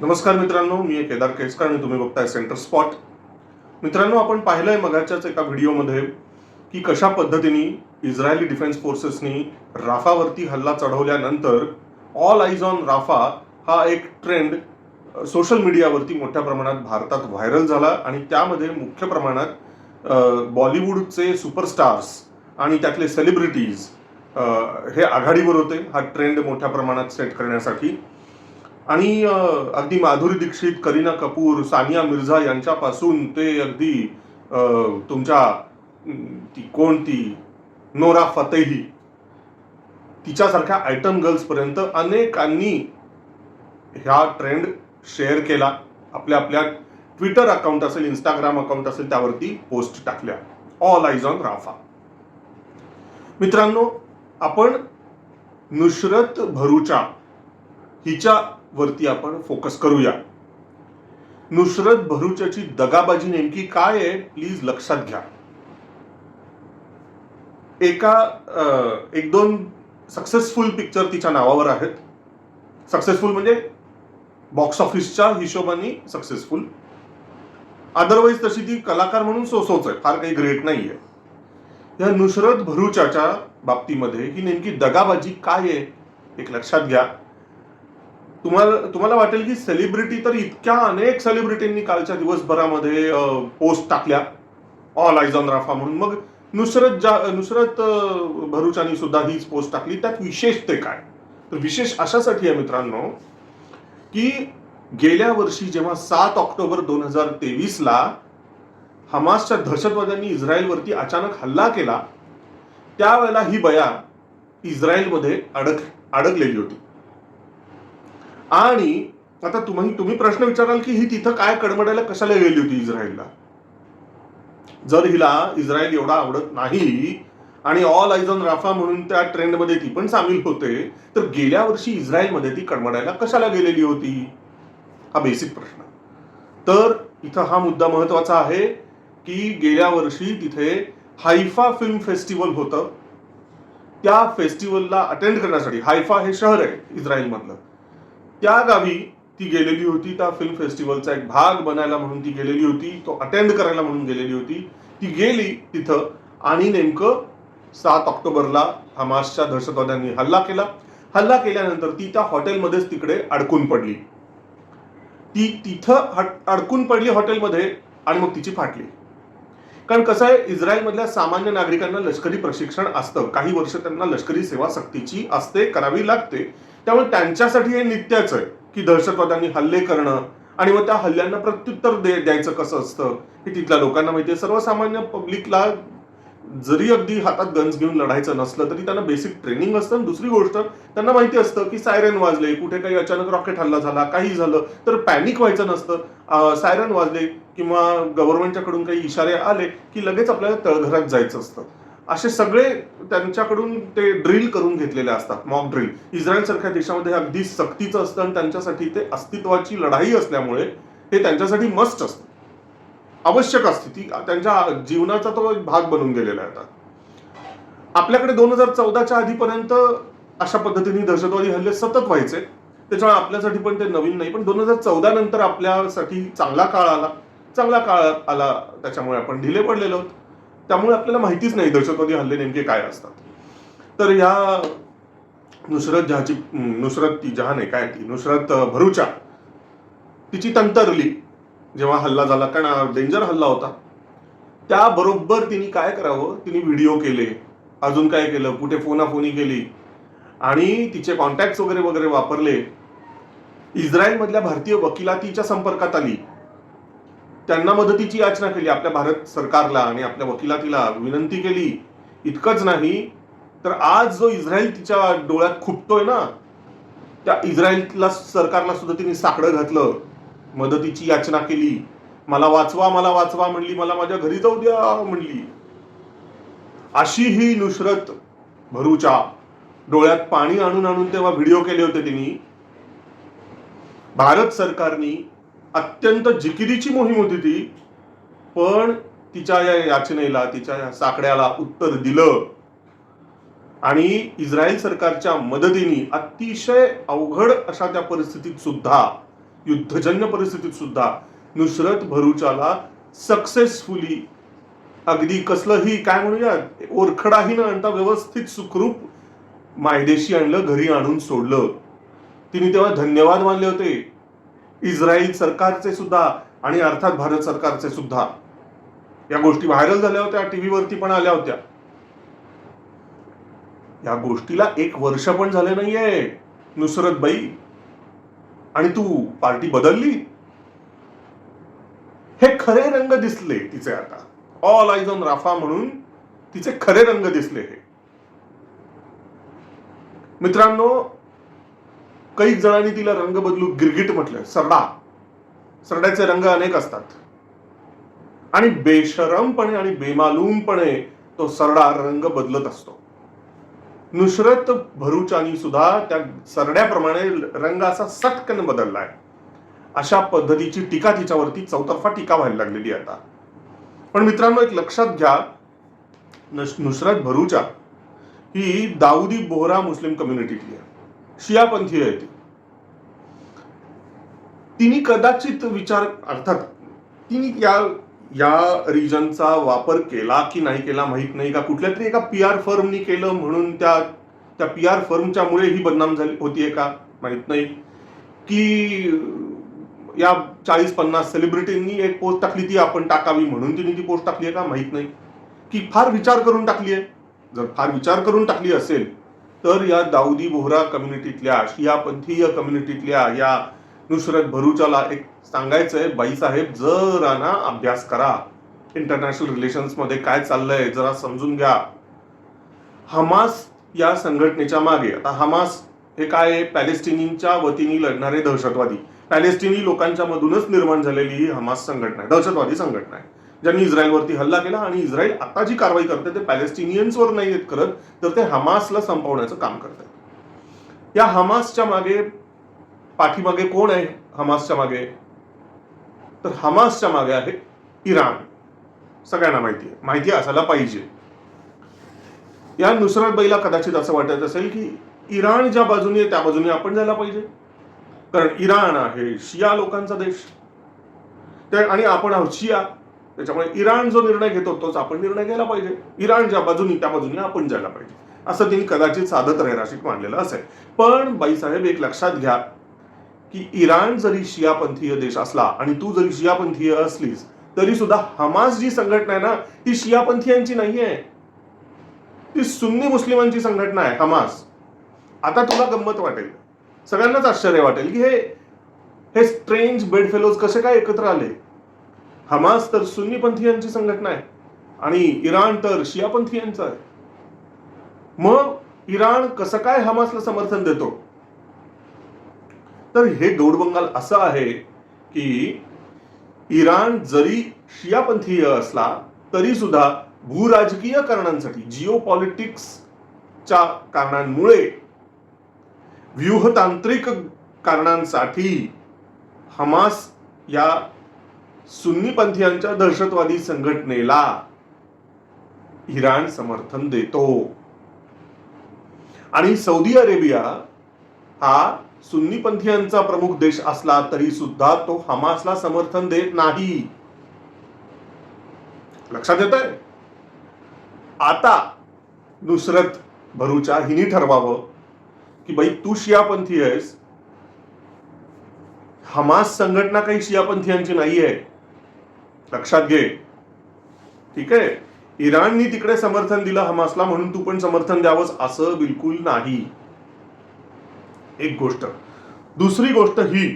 नमस्कार मित्रांनो मी केदार केसकर आणि तुम्ही बघताय सेंटर स्पॉट. मित्रांनो आपण पाहिलंय मगाच्याच एका व्हिडिओमध्ये की कशा पद्धतीने इस्रायली डिफेन्स फोर्सेसनी राफावरती हल्ला चढवल्यानंतर ऑल आईज ऑन राफा हा एक ट्रेंड सोशल मीडियावरती मोठ्या प्रमाणात भारतात व्हायरल झाला आणि त्यामध्ये मुख्य प्रमाणात बॉलिवूडचे सुपरस्टार्स आणि त्यातले सेलिब्रिटीज हे आघाडीवर होते. हा ट्रेंड मोठ्या प्रमाणात सेट करण्यासाठी. आणि अगदी माधुरी दीक्षित करीना कपूर सानिया मिर्झा यांच्यापासून ते अगदी तुमच्या ती कोण ती? Nora Fatehi. तिच्यासारख्या आयटम गर्ल्सपर्यंत अनेकांनी ह्या ट्रेंड शेअर केला. आपल्या आपल्या ट्विटर अकाउंट असेल इंस्टाग्राम अकाउंट असेल त्यावरती पोस्ट टाकल्या. All eyes on Rafah. मित्रांनो आपण नुसरत भरूचा हिच्या वरती आपण फोकस करूया. नुसरत भरुच्याची दगाबाजी नेमकी काय आहे प्लीज लक्षात घ्या. एका एक दोन सक्सेसफुल पिक्चर तिच्या नावावर आहेत. सक्सेसफुल म्हणजे बॉक्स ऑफिसच्या हिशोबाने सक्सेसफुल अदरवाईज तशी ती कलाकार म्हणून सोसोच आहे फार काही ग्रेट नाही आहे या नुसरत भरूचाच्या बाबतीमध्ये ही नेमकी दगाबाजी काय आहे एक लक्षात घ्या. तुम्हाला तुम्हाला वाटेल की सेलिब्रिटी तर इतक्या अनेक सेलिब्रिटींनी कालच्या दिवसभरामध्ये पोस्ट टाकल्या. ऑल आयज ऑन राफा म्हणून. मग नुसरत जा नुसरत अं, भरूचानी सुद्धा हीच पोस्ट टाकली. त्यात विशेष ते काय? तर विशेष अशासाठी आहे मित्रांनो की गेल्या वर्षी जेव्हा सात ऑक्टोबर दोन हजार तेवीसला हमासच्या दहशतवाद्यांनी इस्रायलवरती अचानक हल्ला केला त्यावेळेला ही बया इस्रायलमध्ये अडक अडकलेली होती. आणि आता तुम्ही तुम्ही प्रश्न विचाराल की ही तिथं काय कडमडायला कशाला गेली होती इस्रायलला? जर हिला इस्रायल एवढा आवडत नाही आणि ऑल आयझॉन राफा म्हणून त्या ट्रेंडमध्ये ती पण सामील होते तर गेल्या वर्षी इस्रायलमध्ये ती कडमडायला कशाला गेलेली होती? हा बेसिक प्रश्न. तर इथं हा मुद्दा महत्त्वाचा आहे की गेल्या वर्षी तिथे हायफा फिल्म फेस्टिवल होतं. त्या फेस्टिवलला अटेंड करण्यासाठी हायफा हे शहर आहे इस्रायलमधलं. त्या गावी ती गेलेली होती. त्या फिल्म फेस्टिवलचा एक भाग बनायला म्हणून ती गेलेली होती. तो अटेंड करायला म्हणून गेलेली होती. ती गेली तिथं आणि नेमकं सात ऑक्टोबरला हमासच्या दहशतवाद्यांनी हल्ला केला. हल्ला केल्यानंतर ती त्या हॉटेलमध्येच तिकडे अडकून पडली. ती तिथं अडकून पडली हॉटेलमध्ये आणि मग तिची फाटली. कारण कसं आहे इस्रायलमधल्या सामान्य नागरिकांना लष्करी प्रशिक्षण असतं. काही वर्ष त्यांना लष्करी सेवा सक्तीची असते करावी लागते. त्यामुळे त्यांच्यासाठी हे नित्याच आहे की दहशतवाद्यांनी हल्ले करणं आणि मग त्या हल्ल्यांना प्रत्युत्तर दे द्यायचं कसं असतं हे तिथल्या लोकांना माहिती आहे. सर्वसामान्य पब्लिकला जरी अगदी हातात गन्स घेऊन लढायचं नसलं तरी त्यांना बेसिक ट्रेनिंग असतं. आणि दुसरी गोष्ट त्यांना माहिती असतं की सायरन वाजले कुठे काही अचानक रॉकेट हल्ला झाला काही झालं तर पॅनिक व्हायचं नसतं. सायरन वाजले किंवा गव्हर्नमेंटच्याकडून काही इशारे आले की लगेच आपल्याला तळघरात जायचं असतं. असे सगळे त्यांच्याकडून ते ड्रिल करून घेतलेले असतात मॉक ड्रिल इस्रायल सारख्या देशामध्ये हे अगदी सक्तीचं असतं आणि त्यांच्यासाठी ते अस्तित्वाची लढाई असल्यामुळे हे त्यांच्यासाठी मस्ट असतं. आवश्यक असते. ती त्यांच्या जीवनाचा तो एक भाग बनून गेलेला आहे आता. आपल्याकडे दोन हजार चौदाच्या आधीपर्यंत अशा पद्धतीने दहशतवादी हल्ले सतत व्हायचे. त्याच्यामुळे आपल्यासाठी पण ते नवीन नाही पण दोन हजार चौदा नंतर आपल्यासाठी चांगला काळ आला. चांगला काळ आला त्याच्यामुळे आपण ढिले पडलेलो आहोत. त्यामुळे आपल्याला माहितीच नाही दहशतवादी हल्ले नेमके काय असतात. तर ह्या नुसरत जहाची नुसरत ती जहा नाही काय ती? नुसरत भरूचा. तिची तंतरली जेव्हा हल्ला झाला कारण डेंजर हल्ला होता. त्याबरोबर तिने काय करावं? तिने व्हिडिओ केले. अजून काय केलं? कुठे फोनाफोनी केली? आणि तिचे कॉन्टॅक्ट वगैरे वगैरे वापरले. इस्रायलमधल्या भारतीय वकिलातीच्या संपर्कात आली. त्यांना मदतीची याचना केली. आपल्या भारत सरकारला आणि आपल्या वकिलातीला विनंती केली. इतकंच नाही तर आज जो इस्रायल तिच्या डोळ्यात खुपतोय ना त्या इस्रायलला सरकारला सुद्धा तिने साकडं घातलं. मदतीची याचना केली. मला वाचवा मला वाचवा म्हणली मला माझ्या घरी जाऊ द्या म्हणली. अशी ही नुसरत भरूच्या डोळ्यात पाणी आणून आणून तेव्हा व्हिडिओ केले होते तिने. भारत सरकारनी अत्यंत जिकिरीची मोहीम होती ती. पण तिच्या या याचनेला तिच्या या साकड्याला उत्तर दिलं. आणि इस्रायल सरकारच्या मदतीने अतिशय अवघड अशा त्या परिस्थितीत सुद्धा युद्धजन्य परिस्थितीत सुद्धा नुसरत भरूचाला सक्सेसफुली अगदी कसलंही काय म्हणूया ओरखडाही न आणता व्यवस्थित सुखरूप मायदेशी आणलं घरी आणून सोडलं. तिने तेव्हा धन्यवाद मानले होते. इस्रायल सरकारचे सुद्धा आणि अर्थात भारत सरकारचे सुद्धा. या गोष्टी व्हायरल झाल्या होत्या टीव्हीवरती पण आल्या होत्या. या गोष्टीला एक वर्ष पण झाले नाहीये. नुसरत बाई. आणि तू पार्टी बदलली? हे खरे रंग दिसले तिचे आता. ऑल आयज ऑन राफा म्हणून तिचे खरे रंग दिसले हे. मित्रांनो कैक जणांनी तिला रंग बदलू गिरगिट म्हटलं सरडा. सरड्याचे रंग अनेक असतात. आणि बेशरमपणे आणि बेमालूमपणे तो सरडा रंग बदलत असतो. नुसरत भरूचानी सुद्धा त्या सरड्याप्रमाणे रंग असा सटकन बदललाय. अशा पद्धतीची टीका तिच्यावरती चौतर्फा टीका व्हायला लागलेली आता. पण मित्रांनो एक लक्षात घ्या. नुसरत भरूचा ही दाऊदी बोहरा मुस्लिम कम्युनिटीतली आहे. शियापंथी आहे ती तिने कदाचित विचार अर्थात तिने या या रिजनचा वापर केला की नाही केला माहीत नाही का? कुठल्या तरी एका पी आर फर्मनी केलं म्हणून त्या त्या पी आर फर्मच्या मुळे ही बदनाम झाली होतीये का? माहीत नाही. की या चाळीस पन्नास सेलिब्रिटींनी एक पोस्ट टाकली ती आपण टाकावी म्हणून तिने ती पोस्ट टाकली आहे का? माहीत नाही. की फार विचार करून टाकली आहे जर फार विचार करून टाकली असेल तर या दाऊदी बोहरा कम्युनिटीतल्या शियापंथीय कम्युनिटीतल्या या नुसरत भरूचाला एक सांगायचं आहे बाईसाहेब जरा ना अभ्यास करा. इंटरनॅशनल रिलेशन्समध्ये काय चाललंय जरा समजून घ्या. हमास या संघटनेच्या मागे आता हमास हे काय आहे? पॅलेस्टिनींच्या वतीने लढणारे दहशतवादी. पॅलेस्टिनी लोकांच्या मधूनच निर्माण झालेली ही हमास संघटना आहे. दहशतवादी संघटना आहे. ज्यांनी इस्रायलवरती हल्ला केला आणि इस्रायल आता जी कारवाई करते ते पॅलेस्टिनियन्सवर नाही येत करत तर ते हमासला संपवण्याचं काम करतात या हमासच्या मागे पाठीमागे कोण आहे हमासच्या मागे? तर हमासच्या मागे आहे इराण. सगळ्यांना माहिती आहे. माहिती असायला पाहिजे. या नुसरत बैला कदाचित असं वाटत असेल की इराण ज्या बाजूने आहे त्या बाजूने आपण जायला पाहिजे. कारण इराण आहे शिया लोकांचा देश. ते आणि आपण आहोत शिया. त्याच्यामुळे इराण जो निर्णय घेतो तोच आपण निर्णय घ्यायला पाहिजे. इराण ज्या बाजूनी त्या बाजूने आपण जायला पाहिजे. असं त्यांनी कदाचित साधत रेराशीत मांडलेलं असेल. पण बाईसाहेब एक लक्षात घ्या की इराण जरी शियापंथीय देश असला आणि तू जरी शियापंथीय असलीस तरी सुद्धा हमास जी संघटना आहे ना ती शियापंथीयांची नाही आहे ती सुन्नी मुस्लिमांची संघटना आहे हमास. आता तुला गंमत वाटेल. सगळ्यांनाच आश्चर्य वाटेल की हे हे स्ट्रेंज बेडफेलोज कसे काय एकत्र आले? हमास तर सुन्नीपंथीयांची संघटना आहे आणि इराण तर शियापंथीयांचं आहे. मग इराण कसं काय हमासला समर्थन देतो? तर हे गौडबंगाल असं आहे की इराण जरी शियापंथीय असला तरी सुद्धा भूराजकीय कारणांसाठी जिओ पॉलिटिक्सच्या कारणांमुळे व्यूहतांत्रिक कारणांसाठी हमास या सुन्नीपंथीयांच्या दहशतवादी संघटनेला इराण समर्थन देतो. आणि सौदी अरेबिया हा सुन्नीपंथीयांचा प्रमुख देश असला तरी सुद्धा तो हमासला समर्थन देत नाही. लक्षात येत आहे आता नुसरत भरूच्या हिनी ठरवावं की बाई तू शियापंथी आहेस. हमास संघटना काही शियापंथीयांची नाही आहे लक्षात घे. ठीक आहे? इराणनी तिकडे समर्थन दिलं हमासला म्हणून तू पण समर्थन द्यावंस असं बिलकुल नाही. एक गोष्ट. दुसरी गोष्ट ही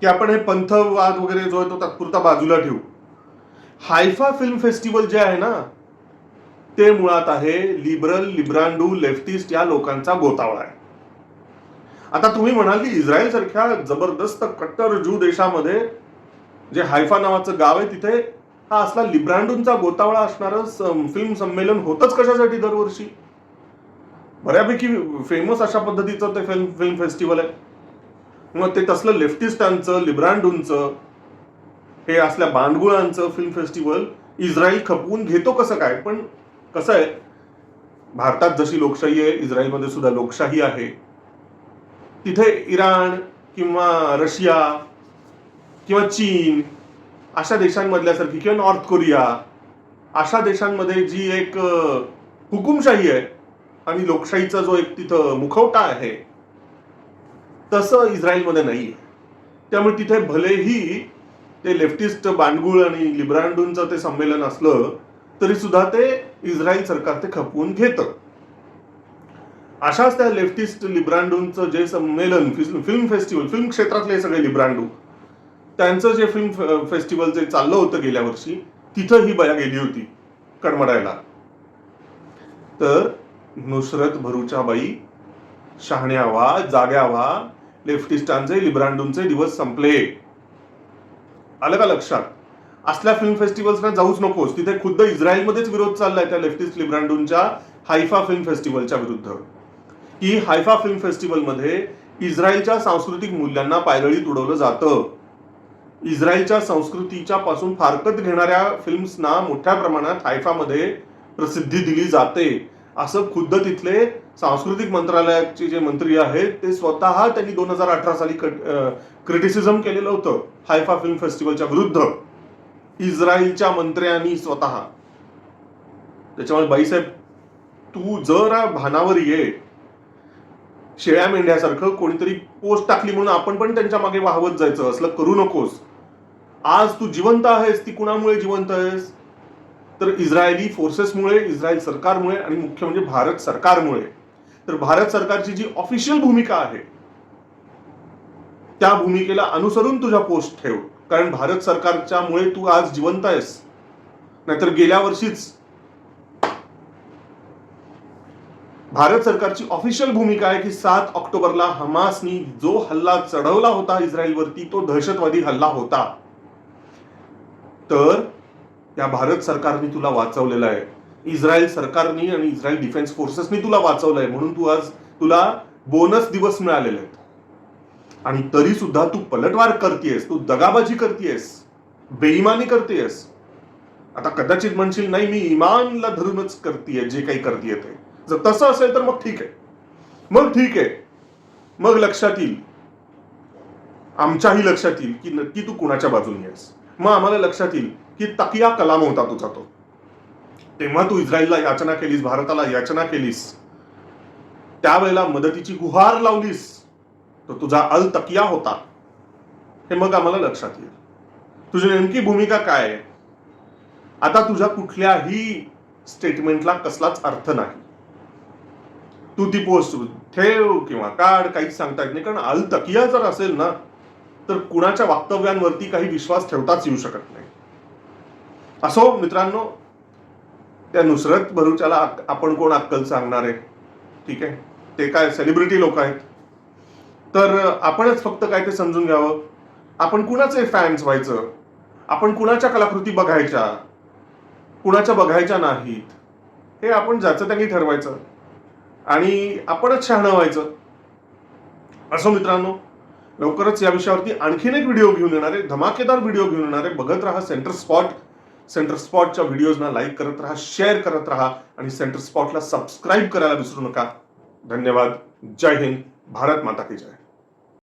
की आपण हे पंथवाद वगैरे जो आहे तो तात्पुरता बाजूला ठेवू. हायफा फिल्म फेस्टिवल जे आहे ना ते मुळात आहे लिबरल लिब्रांडू लेफ्टिस्ट या लोकांचा गोतावळा आहे. आता तुम्ही म्हणाल की इस्रायल सारख्या जबरदस्त कट्टर जू देशामध्ये जे हायफा नावाचं गाव आहे तिथे हा असला लिब्रांडूंचा गोतावळा असणारं फिल्म संमेलन होतच कशासाठी दरवर्षी? बऱ्यापैकी फेमस अशा पद्धतीचं ते फिल्म फिल्म फेस्टिवल आहे. मग ते तसलं लेफ्टिस्टांचं लिब्रांडूंचं हे असल्या बांडगुळांचं फिल्म फेस्टिवल इस्रायल खपवून घेतो कसं काय? पण कसं आहे भारतात जशी लोकशाही आहे इस्रायलमध्ये सुद्धा लोकशाही आहे. तिथे इराण किंवा रशिया किंवा चीन अशा देशांमधल्यासारखी किंवा नॉर्थ कोरिया अशा देशांमध्ये जी एक हुकुमशाही आहे आणि लोकशाहीचा जो एक तिथं मुखवटा आहे तसं इस्रायलमध्ये नाही त्यामुळे तिथे भलेही ते लेफ्टिस्ट बांडगुळ आणि लिब्रांडूंचं ते संमेलन असलं तरी सुद्धा ते इस्रायल सरकार ते खपवून घेतं. अशाच त्या लेफ्टिस्ट लिब्रांडूंचं जे संमेलन फिल्म फेस्टिवल फिल्म क्षेत्रातले सगळे लिब्रांडू त्यांचं जे फिल्म फेस्टिवल जे चाललं होतं गेल्या वर्षी तिथं ही बया गेली होती कडमडायला तर नुसरत भरूच्या बाई शहाण्या व्हा जाग्या व्हा लेफ्टिस्टांचे लिब्रांडूंचे दिवस संपले. आलं का लक्षात? असल्या फिल्म फेस्टिवल्सना जाऊच नकोस. तिथे खुद्द इस्रायलमध्येच विरोध चाललाय त्या लेफ्टिस्ट लिब्रांडूंच्या हायफा फिल्म फेस्टिवलच्या विरुद्ध. की हायफा फिल्म फेस्टिवलमध्ये इस्रायलच्या सांस्कृतिक मूल्यांना पायदळीत उडवलं जातं. इस्रायलच्या संस्कृतीच्या पासून फारकत घेणाऱ्या फिल्म्सना मोठ्या प्रमाणात हायफामध्ये प्रसिद्धी दिली जाते. असं खुद्द तिथले सांस्कृतिक मंत्रालयाचे जे मंत्री आहेत ते स्वतः त्यांनी दोन हजार अठरा साली क्रिटिसिझम केलेलं होतं हायफा फिल्म फेस्टिवलच्या विरुद्ध. इस्रायलच्या मंत्र्यांनी स्वतः. त्याच्यामुळे बाईसाहेब तू जरा भानावर ये. शेळ्या मेंढ्यासारखं कोणीतरी पोस्ट टाकली म्हणून आपण पण त्यांच्या मागे वाहवत जायचं असलं करू नकोस. आज तू जिवंत आहेस ती कुणामुळे जिवंत आहेस? तर इस्रायली फोर्सेसमुळे इस्रायल सरकारमुळे आणि मुख्य म्हणजे भारत सरकारमुळे. तर भारत सरकारची जी ऑफिशियल भूमिका आहे त्या भूमिकेला अनुसरून तुझ्या पोस्ट ठेव. कारण भारत सरकारच्या मुळे तू आज जिवंत आहेस. नाहीतर गेल्या वर्षीच भारत सरकारची ऑफिशियल भूमिका आहे की सात ऑक्टोबरला हमासनी जो हल्ला चढवला होता इस्रायलवरती तो दहशतवादी हल्ला होता. तर त्या भारत सरकारने तुला वाचवलेलं आहे. इस्रायल सरकारनी आणि इस्रायल डिफेन्स फोर्सेसनी तुला वाचवलंय म्हणून तू आज तुला बोनस दिवस मिळालेले आहेत. आणि तरी सुद्धा तू पलटवार करतेयस तू दगाबाजी करतेयस बेईमानी करतेयस. आता कदाचित म्हणशील नाही मी इमानला धरूनच करतेय जे काही करतेय ते. जर तसं असेल तर मग ठीक आहे. मग ठीक आहे. मग लक्षात येईल. आमच्याही लक्षात येईल की नक्की तू कुणाच्या बाजूने आहेस. मग आम्हाला लक्षात येईल की तकिया कलाम होता तुझा तो. तेव्हा तू इस्रायलला याचना केलीस भारताला याचना केलीस. त्यावेळेला मदतीची गुहार लावलीस. तर तुझा अल तकिया होता. हे मग आम्हाला लक्षात येईल. तुझी नेमकी भूमिका काय आहे? आता तुझ्या कुठल्याही स्टेटमेंटला कसलाच अर्थ नाही. तू ती पोस्ट ठेव किंवा काढ काहीच सांगता येत नाही. कारण अल तकिया जर असेल ना तर कुणाच्या वक्तव्यांवरती काही विश्वास ठेवताच येऊ शकत नाही. असो मित्रांनो त्या नुसरत भरूच्याला आपण कोण अक्कल सांगणार आहे? ठीक आहे? ते काय सेलिब्रिटी लोक आहेत? तर आपणच फक्त काय ते समजून घ्यावं. आपण कुणाचे फॅन्स व्हायचं? आपण कुणाच्या कलाकृती बघायच्या? कुणाच्या बघायच्या नाहीत? हे आपण ज्याचं त्यांनी ठरवायचं. आणि आपणच शहाणं व्हायचं. असो मित्रांनो लवकरच या विषयावरती आणखीन एक व्हिडिओ घेऊन येणार आहे. धमाकेदार व्हिडिओ घेऊन येणार आहे. बघत राहा सेंटर स्पॉट. सेंटर स्पॉटच्या व्हिडिओजना लाईक करत राहा शेअर करत राहा आणि सेंटर स्पॉटला सबस्क्राईब करायला विसरू नका. धन्यवाद. जय हिंद. भारत माता की जय.